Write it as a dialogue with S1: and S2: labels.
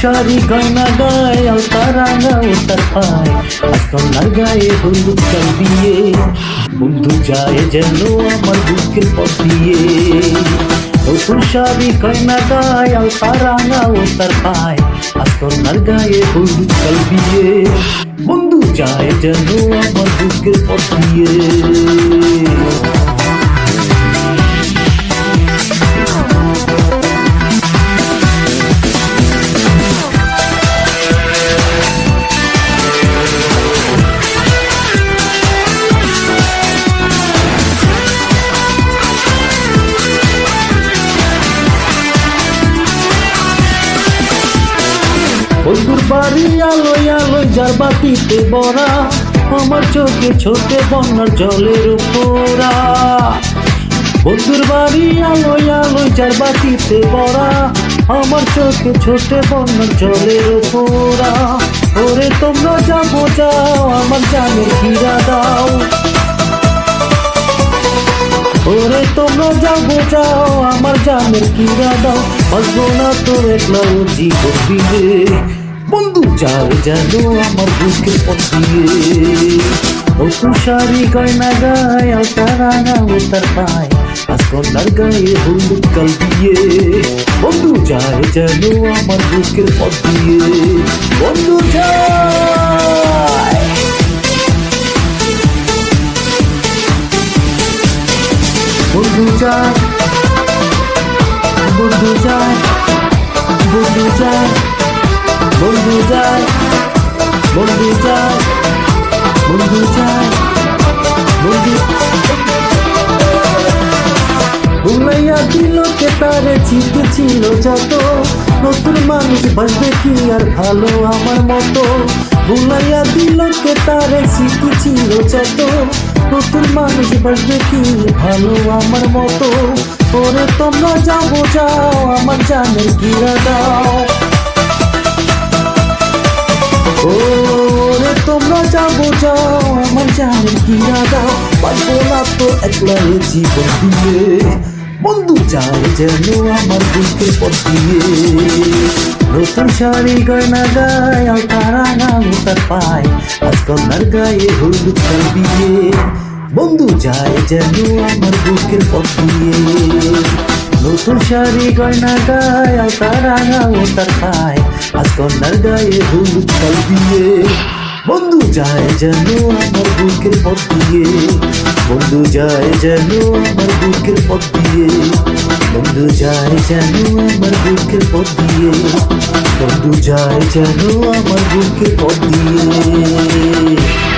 S1: শাড়ি গয়না গায়ে আলতা রাঙা ও তার পায় আজকাল গায়ে হলুদ চাল দিয়ে বন্ধু যায় যেন আমার বুকের পথ দিয়ে নতুন শাড়ি গয়না গায়ে আলতা রাঙা ও তার পায় আজকাল বন্ধুর বাড়ি আলোয় আলোয় যার বাতিতে বড়া আমার চোখে ছোটে বন্যার জলের উপরা। বন্ধুর বাড়ি আলোয় আলোয় যার বাতিতে বরা আমার চোখে ছোটে বন্যার জলের উপরা। ওরে, তোমরা যাব, যাও, আমার জানের কিরা দাও। ওরে, তোমরা যাব, যাও, আমার জানের কিরা দাও। বাঁচবো না তোর একলা জীবন যাও যেন আমার বুকের পথ দিয়ে নতুন শাড়ি গয়না গায়ে আলতা রাঙা ও তার পায় আজ কন্যার গায়ে হলুদ কাল দিয়ে বন্ধু যায় যেন আমার বুকের পথ দিয়ে বন্ধু যায় বন্ধু যায় বন্ধু যায় বন্ধু যায় বন্ধু যায় বন্ধু যায় বন্ধু যায় বন্ধু ভুলাইয়া দিল কে তারে চিতে ছিল যত নতুন মানুষ বাসবে কি আর ভালো আমার মতো? ভুলাইয়া দিল কে তারে স্মৃতি ছিল যত নতুন মানুষ বাসবে কি ভালো আমার মতো? ওরে তোমরা যাব যাও, আমার জানের গিরা দাও। যাব, যাও, আমার জানের গিরা দাও পারব না তো একলা এ জীবন দিয়ে। বন্ধু যায় যেন আমার বুকের পথ নতুন শাড়ি গয়না গায়ে আলতা রাঙা তার পায়। আজ কন্যার গায়ে হলুদ দিয়ে বন্ধু যায় যেন আমার বুকের পথ নতুন শাড়ি গয়না গায়ে আলতা রাঙা তার পায়। আজ কন্যার গায়ে হলুদ দিয়ে বন্ধু যায় যেন আমার বুকের পথ দিয়ে। বন্ধু যায় যেন আমার বুকের পথ দিয়ে। বন্ধু যায় যেন আমার বুকের পথ দিয়ে। বন্ধু যায় যেন আমার বুকের পথ দিয়ে।